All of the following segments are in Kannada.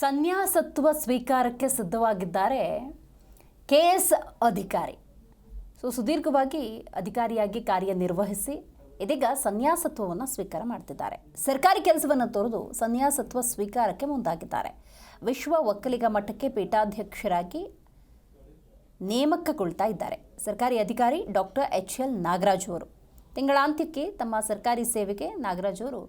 ಸನ್ಯಾಸತ್ವ ಸ್ವೀಕಾರಕ್ಕೆ ಸಿದ್ಧವಾಗಿದ್ದಾರೆ ಕೆ ಎಸ್ ಅಧಿಕಾರಿ. ಸೊ, ಸುದೀರ್ಘವಾಗಿ ಅಧಿಕಾರಿಯಾಗಿ ಕಾರ್ಯನಿರ್ವಹಿಸಿ ಇದೀಗ ಸನ್ಯಾಸತ್ವವನ್ನು ಸ್ವೀಕಾರ ಮಾಡ್ತಿದ್ದಾರೆ. ಸರ್ಕಾರಿ ಕೆಲಸವನ್ನು ತೊರೆದು ಸನ್ಯಾಸತ್ವ ಸ್ವೀಕಾರಕ್ಕೆ ಮುಂದಾಗಿದ್ದಾರೆ. ವಿಶ್ವ ಒಕ್ಕಲಿಗ ಮಠಕ್ಕೆ ಪೀಠಾಧ್ಯಕ್ಷರಾಗಿ ನೇಮಕಗೊಳ್ತಾ ಇದ್ದಾರೆ ಸರ್ಕಾರಿ ಅಧಿಕಾರಿ ಡಾಕ್ಟರ್ ಎಚ್ ಎಲ್ ನಾಗರಾಜ್ ಅವರು. ತಿಂಗಳಾಂತ್ಯಕ್ಕೆ ತಮ್ಮ ಸರ್ಕಾರಿ ಸೇವೆಗೆ ನಾಗರಾಜ್ ಅವರು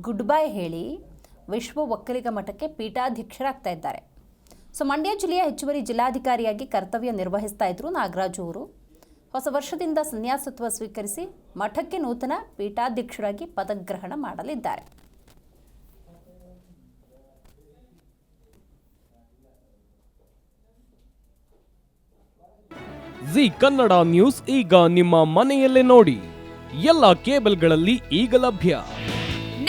ಗುಡ್ ಬೈ ಹೇಳಿ ವಿಶ್ವ ಒಕ್ಕಲಿಗ ಮಠಕ್ಕೆ ಪೀಠಾಧ್ಯಕ್ಷರಾಗ್ತಾ ಇದ್ದಾರೆ. ಸೊ, ಮಂಡ್ಯ ಜಿಲ್ಲೆಯ ಹೆಚ್ಚುವರಿ ಜಿಲ್ಲಾಧಿಕಾರಿಯಾಗಿ ಕರ್ತವ್ಯ ನಿರ್ವಹಿಸ್ತಾ ಇದ್ರು ನಾಗರಾಜು ಅವರು. ಹೊಸ ವರ್ಷದಿಂದ ಸನ್ಯಾಸತ್ವ ಸ್ವೀಕರಿಸಿ ಮಠಕ್ಕೆ ನೂತನ ಪೀಠಾಧ್ಯಕ್ಷರಾಗಿ ಪದಗ್ರಹಣ ಮಾಡಲಿದ್ದಾರೆ. ಜಿ ಕನ್ನಡ ನ್ಯೂಸ್ ಈಗ ನಿಮ್ಮ ಮನೆಯಲ್ಲೇ ನೋಡಿ. ಎಲ್ಲ ಕೇಬಲ್ಗಳಲ್ಲಿ ಈಗ ಲಭ್ಯ.